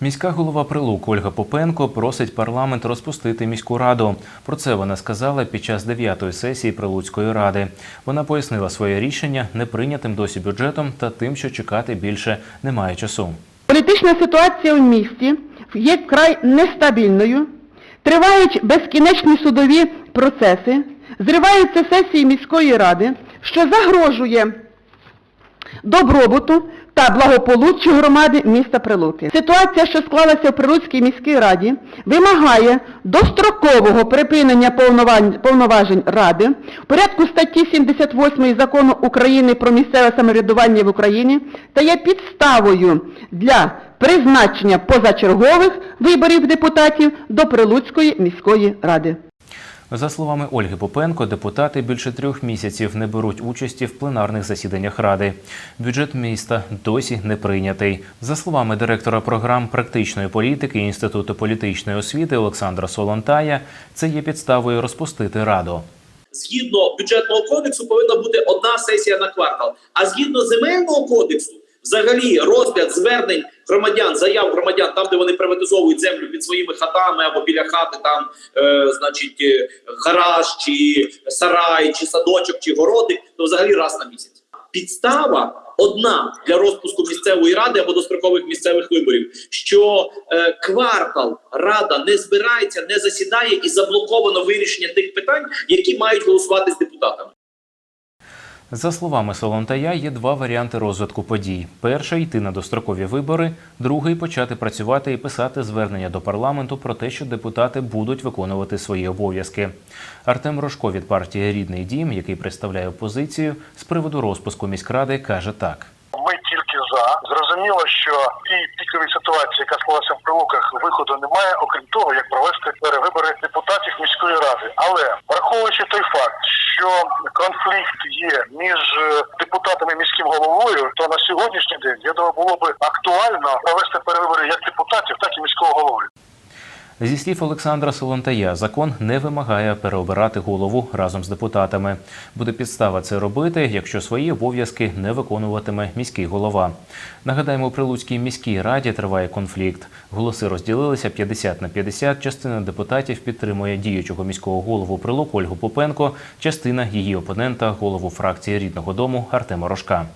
Міська голова Прилук Ольга Попенко просить парламент розпустити міську раду. Про це вона сказала під час дев'ятої сесії Прилуцької ради. Вона пояснила своє рішення неприйнятим досі бюджетом та тим, що чекати більше немає часу. Політична ситуація в місті є вкрай нестабільною, тривають безкінечні судові процеси, зриваються сесії міської ради, що загрожує добробуту та благополуччю громади міста Прилуки. Ситуація, що склалася в Прилуцькій міській раді, вимагає дострокового припинення повноважень ради в порядку статті 78 Закону України про місцеве самоврядування в Україні та є підставою для призначення позачергових виборів депутатів до Прилуцької міської ради. За словами Ольги Попенко, депутати більше трьох місяців не беруть участі в пленарних засіданнях ради. Бюджет міста досі не прийнятий. За словами директора програм практичної політики Інституту політичної освіти Олександра Солонтая, це є підставою розпустити раду. згідно бюджетного кодексу повинна бути одна сесія на квартал. А згідно земельного кодексу, взагалі розгляд звернень громадян, заяв громадян, там де вони приватизовують землю під своїми хатами або біля хати, там, е, значить, е, гараж, чи сарай, чи садочок, чи городи, то взагалі раз на місяць. Підстава одна для розпуску місцевої ради або дострокових місцевих виборів, що е, квартал рада не збирається, не засідає і заблоковано вирішення тих питань, які мають голосувати з депутатами. За словами Солонтая, є два варіанти розвитку подій: перший йти на дострокові вибори, другий почати працювати і писати звернення до парламенту про те, що депутати будуть виконувати свої обов'язки. Артем Рожко від партії Рідний дім, який представляє опозицію, з приводу розпуску міськради, каже так. За. Зрозуміло, що в тій піковій ситуації, яка склалася в прилуках, виходу немає, окрім того, як провести перевибори депутатів міської ради. Але враховуючи той факт, що конфлікт є між е, депутатами міським головою, то на сьогоднішній день я думаю, було би актуально провести перевибори як депутатів, так і міського голови. Зі слів Олександра Солонтая, закон не вимагає переобирати голову разом з депутатами. Буде підстава це робити, якщо свої обов'язки не виконуватиме міський голова. Нагадаємо, у Прилуцькій міській раді триває конфлікт. Голоси розділилися 50 на 50. Частина депутатів підтримує діючого міського голову Прилук Ольгу Попенко, частина її опонента, голову фракції рідного дому Артема Рожка.